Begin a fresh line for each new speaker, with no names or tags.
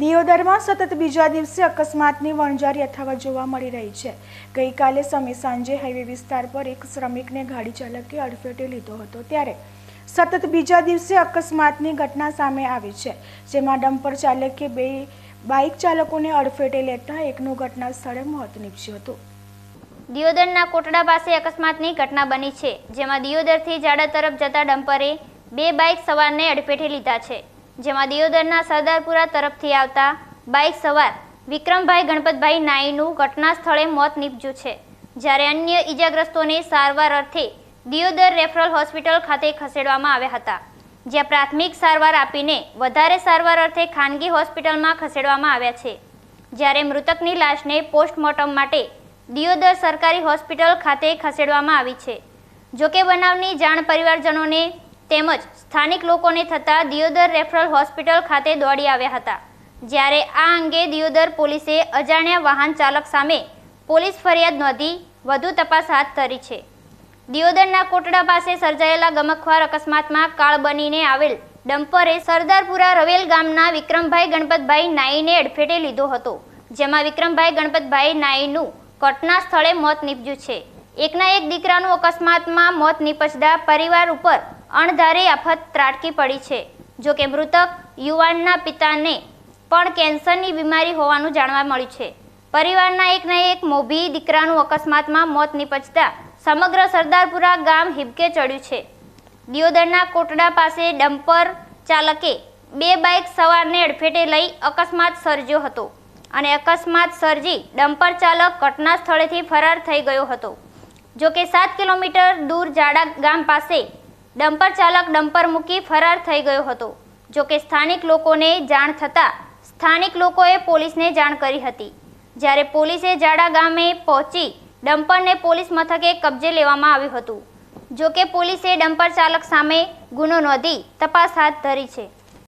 દિયોદરમાં સતત બીજા દિવસે અકસ્માતની વણઝાર યથાવત જોવા મળી રહી છે ગઈકાલે સમય સાંજે હાઈવે વિસ્તાર પર એક શ્રમિકને ગાડી ચાલકે અડફેટે લીધો હતો ત્યારે સતત બીજા દિવસે અકસ્માતની ઘટના સામે આવી છે જેમાં ડમ્પર ચાલકે બે બાઇક ચાલકોને અડફેટે લેતા એકનું ઘટના સ્થળે મોત નીપજ્યું હતું
દિયોદરના કોટડા પાસે અકસ્માતની ઘટના બની છે જેમાં દિયોદરથી જાડા તરફ જતા ડમ્પરે બે બાઇક સવારને અડફેટે લીધા છે જેમાં દિયોદરના સરદારપુરા તરફથી આવતા બાઇક સવાર વિક્રમભાઈ ગણપતભાઈ નાઈનું ઘટના સ્થળે મોત નીપજ્યું છે જ્યારે અન્ય ઈજાગ્રસ્તોને સારવાર અર્થે દિયોદર રેફરલ હોસ્પિટલ ખાતે ખસેડવામાં આવ્યા હતા જ્યાં પ્રાથમિક સારવાર આપીને વધારે સારવાર અર્થે ખાનગી હોસ્પિટલમાં ખસેડવામાં આવ્યા છે જ્યારે મૃતકની લાશને પોસ્ટમોર્ટમ માટે દિયોદર સરકારી હોસ્પિટલ ખાતે ખસેડવામાં આવી છે જોકે બનાવની જાણ પરિવારજનોને તેમજ સ્થાનિક લોકોને થતા દિયોદર રેફરલ હોસ્પિટલ ખાતે દોડી આવ્યા હતા જ્યારે આ અંગે દિયોદર પોલીસે અજાણ્યા વાહન ચાલક સામે પોલીસ ફરિયાદ નોંધી વધુ તપાસ હાથ ધરી છે દિયોદરના કોટડા પાસે સર્જાયેલા ગમખવાર અકસ્માતમાં કાળ બનીને આવેલ ડમ્પરે સરદારપુરા રવેલ ગામના વિક્રમભાઈ ગણપતભાઈ નાઈને અડફેટે લીધો હતો જેમાં વિક્રમભાઈ ગણપતભાઈ નાઈનું ઘટના સ્થળે મોત નીપજ્યું છે એકના એક દીકરાનું અકસ્માતમાં મોત નીપજતા પરિવાર ઉપર અણધારી આફત ત્રાટકી પડી છે જોકે મૃતક યુવાનના પિતાને પણ કેન્સરની બીમારી હોવાનું જાણવા મળ્યું છે પરિવારના એકના એક મોભી દીકરાનું અકસ્માતમાં મોત નિપજતા સમગ્ર સરદારપુરા ગામ હિબકે ચડ્યું છે દિયોદરના કોટડા પાસે ડમ્પર ચાલકે બે બાઇક સવારને અડફેટે લઈ અકસ્માત સર્જ્યો હતો અને અકસ્માત સર્જી ડમ્પર ચાલક ઘટના સ્થળેથી ફરાર થઈ ગયો હતો જોકે સાત કિલોમીટર દૂર જાડા ગામ પાસે ડમ્પર ચાલક ડંપર મૂકી ફરાર થઈ ગયો હતો જોકે સ્થાનિક લોકોને જાણ થતાં સ્થાનિક લોકોએ પોલીસને જાણ કરી હતી જ્યારે પોલીસે જાડા ગામે પહોંચી ડમ્પરને પોલીસ મથકે કબજે લેવામાં આવ્યું હતું જોકે પોલીસે ડમ્પર ચાલક સામે ગુનો નોંધી તપાસ હાથ ધરી છે